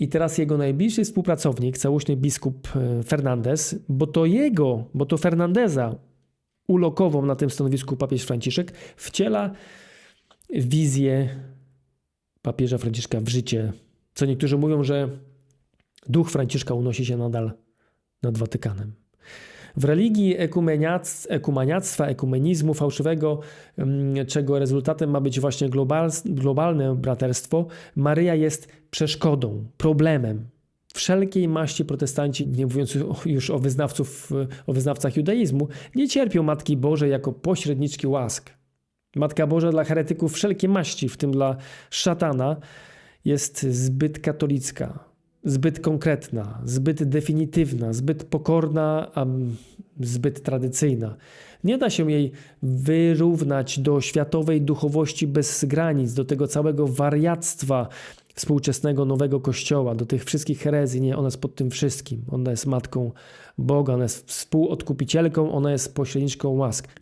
i teraz jego najbliższy współpracownik, całośny biskup e, Fernandez, bo to jego, bo to Fernandeza ulokował na tym stanowisku papież Franciszek, wciela wizję papieża Franciszka w życie. Co niektórzy mówią, że duch Franciszka unosi się nadal nad Watykanem. W religii ekumeniac, ekumaniactwa, ekumenizmu fałszywego, mm, czego rezultatem ma być właśnie global, globalne braterstwo, Maryja jest przeszkodą, problemem. Wszelkiej maści protestanci, nie mówiąc już o, wyznawców, o wyznawcach judaizmu, nie cierpią Matki Bożej jako pośredniczki łask. Matka Boża dla heretyków wszelkie maści, w tym dla szatana, jest zbyt katolicka, zbyt konkretna, zbyt definitywna, zbyt pokorna, a zbyt tradycyjna. Nie da się jej wyrównać do światowej duchowości bez granic, do tego całego wariactwa współczesnego nowego kościoła, do tych wszystkich herezji. Nie, ona jest pod tym wszystkim. Ona jest matką Boga, ona jest współodkupicielką, ona jest pośredniczką łask.